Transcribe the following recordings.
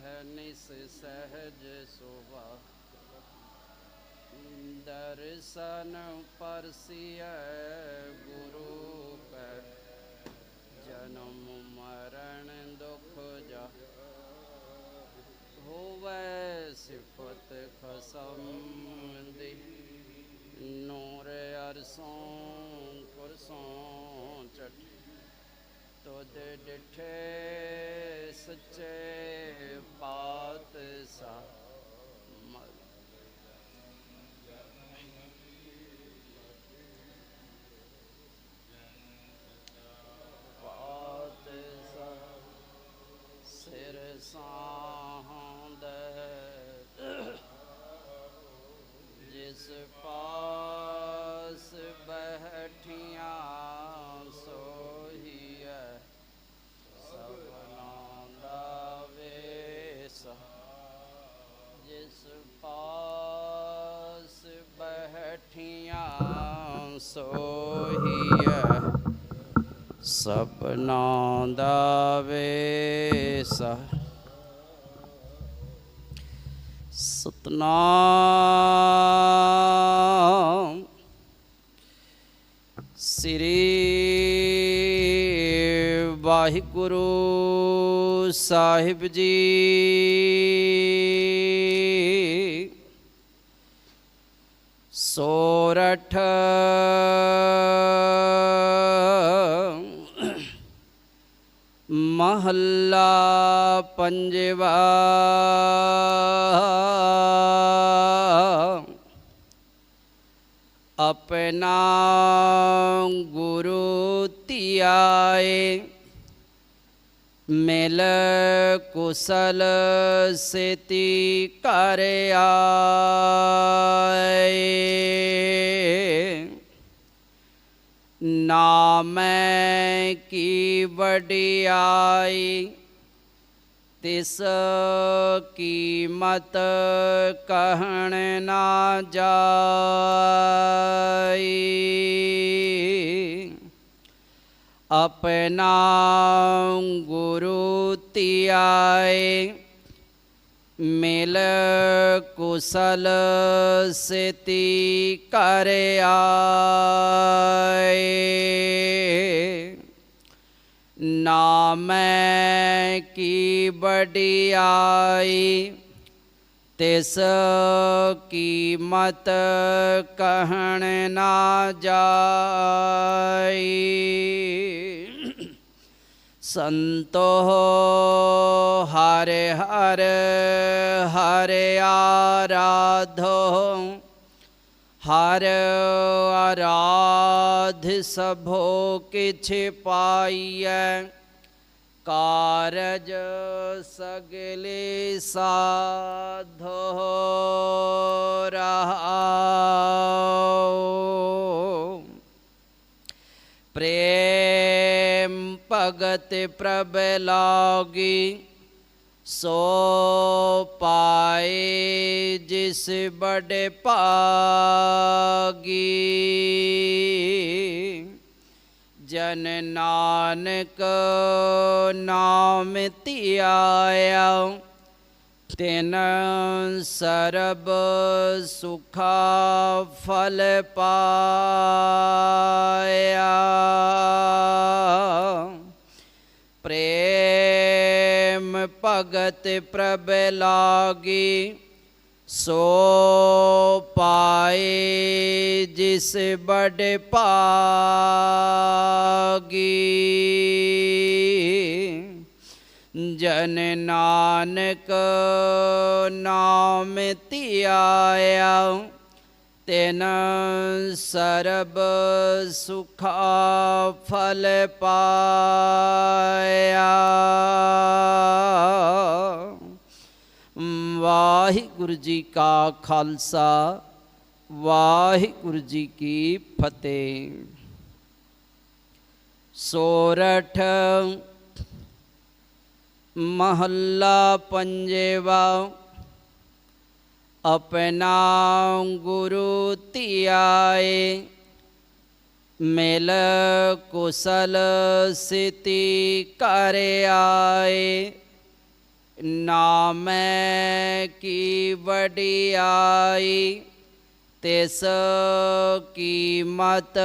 ਅਹਨਿਸ ਸਹਜ ਸੁਭਾ। ਦਰਸ਼ਨ ਪਰਸਿਐ ਗੁਰੂ ਕੈ, ਜਨਮ ਮਰਨ ਦੁਖ ਜਾ। ਹੋਵੇ ਸਿਫਤ ਖਸਮ ਦੀ, ਨੂਰ ਅਰਸੋਂ ਕੁਰਸੋਂ ਚਟ। ਤੁਧ ਡਿਠੇ ਸੱਚੇ ਪਾਤ ਸਾ ਪਾਤ ਬੈਠੀਆਂ ਸੋਹੀਐ ਸਪਨਾ ਦਾ ਵੇਸ। ਸਤਨਾਮ ਸ੍ਰੀ ਵਾਹਿਗੁਰੂ ਸਾਹਿਬ ਜੀ। सोरठ। महल्ला पंजवा। अपना गुरु तियाए। मिल कुशल सेती कर आ नाम की बड़ियाई तिस कीमत कहण ना जाई। अपना गुरु तियाए मिल कुशल स्थिति कर नाम की बड़ियाई तिस की मत कहन ना जाई। संतो। हरे हरे हरे आराधो। हर आराध सभो किछ पाइए। कारज सगले साधो। रहा। जगत प्रबलागी सो पाए जिस बड़ पागी। जन नानक नाम तियाया, तिन सरब सुखा फल पाया। भगत प्रभ लागी, सो पाए जिस बड़ पागी। जन नानक नाम तियाया, तेन सरब सुखा फल पाया। ਵਾਹਿਗੁਰੂ ਜੀ ਕਾ ਖਾਲਸਾ ਵਾਹਿਗੁਰੂ ਜੀ ਕੀ ਫਤਿਹ ਸੋਰਠ ਮਹੱਲਾ ਪੰਜਵਾ ਆਪਣਾ ਗੁਰੂ ਧਿਆਏ ਮਿਲ ਕੁਸਲ ਸਿਤੀ ਕਰ ਆਏ ਨਾਮੈ ਕੀ ਵਡਿਆਈ ਤਿਸ ਕੀਮਤ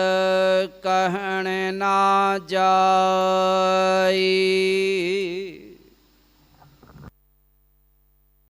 ਕਹਿਣ ਨਾ ਜਾਈ।